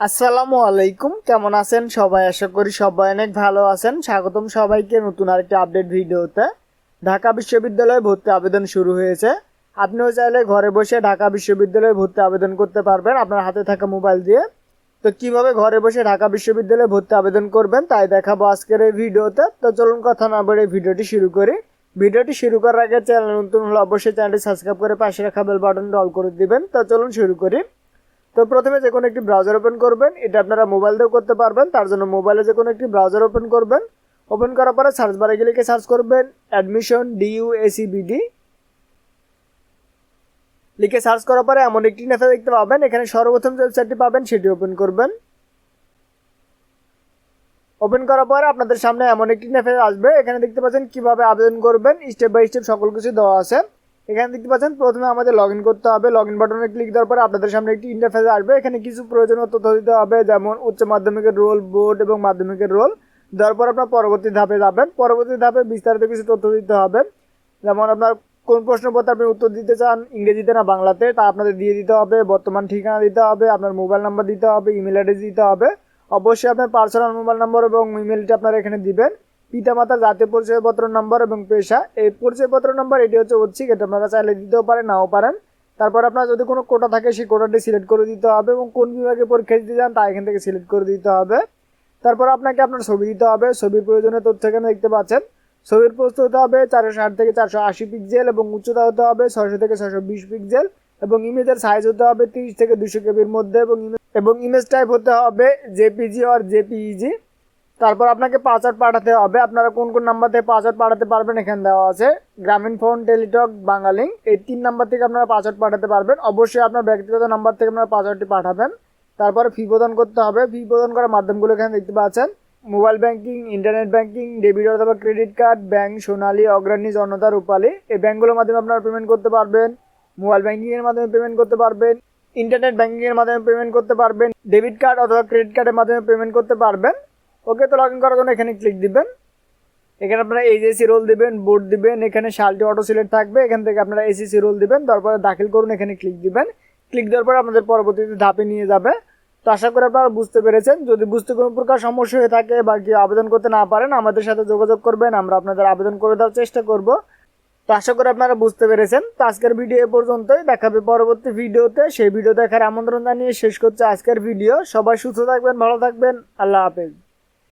আসসালামু আলাইকুম। কেমন আছেন? সবাই আশা করি সবাই অনেক ভালো আছেন। স্বাগতম সবাইকে নতুন আরেকটি আপডেট ভিডিওতে। ঢাকা বিশ্ববিদ্যালয়ে ভর্তি আবেদন শুরু হয়েছে। আপনিও চাইলে ঘরে বসে ঢাকা বিশ্ববিদ্যালয়ে ভর্তি আবেদন করতে পারবেন আপনার হাতে থাকা মোবাইল দিয়ে। তো কীভাবে ঘরে বসে ঢাকা বিশ্ববিদ্যালয়ে ভর্তি আবেদন করবেন তাই দেখাবো আজকের এই ভিডিওতে। তো চলুন কথা না বলে ভিডিওটি শুরু করি। ভিডিওটি শুরু করার আগে চ্যানেল নতুন হলে অবশ্যই চ্যানেলটি সাবস্ক্রাইব করে পাশে রাখা বেল বাটনটা অল করে দিবেন। তো চলুন শুরু করি। তো প্রথমে যে কোনো একটি ব্রাউজার ওপেন করবেন, এটা আপনারা মোবাইল দিয়েও করতে পারবেন, তার জন্য মোবাইলে যে কোনো একটি ব্রাউজার ওপেন করবেন। ওপেন করার পরে সার্চ বারে গেলে লিখে সার্চ করবেন অ্যাডমিশন ডিইউএসিবিডি লিখে সার্চ করার পরে এমন একটি নেতা দেখতে পাবেন, এখানে সর্বপ্রথম যে ওয়েবসাইটটি পাবেন, সেটি ওপেন করবেন। ওপেন করার পরে আপনাদের সামনে এমন একটি নেফে আসবে, এখানে দেখতে পাচ্ছেন কীভাবে আবেদন করবেন স্টেপ বাই স্টেপ সকল কিছু দেওয়া আছে। এখানে দেখতে পাচ্ছেন, প্রথমে আমাদের লগ করতে হবে। লগ বাটনে ক্লিক দেওয়ার পরে আপনাদের সামনে একটি ইন্টারফেস আসবে। এখানে কিছু প্রয়োজনীয় তথ্য দিতে হবে, যেমন উচ্চ মাধ্যমিকের রোল বোর্ড এবং মাধ্যমিকের রোল দেওয়ার পর আপনার পরবর্তী ধাপে যাবেন। পরবর্তী ধাপে বিস্তারিত কিছু তথ্য দিতে হবে। যেমন আপনার কোন প্রশ্নপত্র আপনি উত্তর দিতে চান, ইংরেজিতে না বাংলাতে, তা আপনাদের দিয়ে দিতে হবে। বর্তমান ঠিকানা দিতে হবে, আপনার মোবাইল নাম্বার দিতে হবে ইমেল অ্যাড্রেস দিতে হবে। অবশ্যই আপনার পার্সোনাল মোবাইল নাম্বার এবং ইমেলটি আপনারা এখানে দিবেন। পিতামাতার জাতীয় পরিচয়পত্র নম্বর এবং পেশা। এই পরিচয়পত্র নম্বর এটি হচ্ছে ঐচ্ছিক এটা আপনারা চাইলে দিতেও পারেন, নাও পারেন। তারপর আপনার যদি কোনো কোটা থাকে, সেই কোটাটি সিলেক্ট করে দিতে হবে এবং কোন বিভাগে পরীক্ষা দিতে চান তা এখান থেকে সিলেক্ট করে দিতে হবে। তারপর আপনাকে আপনার ছবি দিতে হবে, ছবির প্রয়োজনীয় তথ্য এখানে দেখতে পাচ্ছেন। ছবির প্রস্তুত হতে হবে চারশো ষাট থেকে চারশো আশি পিক্সেল এবং উচ্চতা হতে হবে ছয়শো থেকে ছয়শো বিশ পিক্সেল এবং ইমেজের সাইজ হতে হবে তিরিশ থেকে দুশো কেবির মধ্যে এবং এবং ইমেজ টাইপ হতে হবে জেপিজি আর জেপিইজি তারপর আপনাকে পাসওয়ার্ড পাঠাতে হবে। আপনারা কোন কোন নাম্বার থেকে পাসওয়ার্ড পাঠাতে পারবেন এখানে দেওয়া আছে। গ্রামীণ ফোন টেলিটক বাঙালিং এই তিন নাম্বার থেকে আপনারা পাসওয়ার্ড পাঠাতে পারবেন। অবশ্যই আপনার ব্যক্তিগত নাম্বার থেকে আপনারা পাসওয়ার্ডটি পাঠাবেন। তারপরে ফি প্রদান করতে হবে। ফি প্রদান করার মাধ্যমগুলো এখানে দেখতে পাচ্ছেন। Mobile banking internet banking debit অথবা credit card bank Sonali, Agrani, Janata, Rupali. এই ব্যাংকগুলোর মাধ্যমে আপনারা পেমেন্ট করতে পারবেন। মোবাইল ব্যাংকিংয়ের মাধ্যমে পেমেন্ট করতে পারবেন। ইন্টারনেট ব্যাংকিংয়ের মাধ্যমে পেমেন্ট করতে পারবেন। ডেবিট কার্ড অথবা ক্রেডিট কার্ডের মাধ্যমে পেমেন্ট করতে পারবেন। ওকে তো লগ ইন করার জন্য এখানে ক্লিক দিবেন। এখানে আপনারা এইচএসি রোল দিবেন বোর্ড দিবেন, এখানে শালটি অটো সিলেক্ট থাকবে, এখান থেকে আপনারা এসিসি রোল দিবেন, তারপরে দাখিল করুন, এখানে ক্লিক দিবেন। ক্লিক দেওয়ার পর আপনাদের পরবর্তীতে ধাপে নিয়ে যাবে। তো আশা করি আপনারা বুঝতে পেরেছেন। যদি বুঝতে কোনো প্রকার সমস্যা হয়ে থাকে বা কি আবেদন করতে না পারেন, আমাদের সাথে যোগাযোগ করবেন, আমরা আপনাদের আবেদন করে দেওয়ার চেষ্টা করব। তো আশা করি আপনারা বুঝতে পেরেছেন। তো আজকের ভিডিও এ পর্যন্তই। দেখাবে পরবর্তী ভিডিওতে। সেই ভিডিও দেখার আমন্ত্রণ জানিয়ে শেষ করছে আজকের ভিডিও। সবাই সুস্থ থাকবেন, ভালো থাকবেন। আল্লাহ হাফেজ।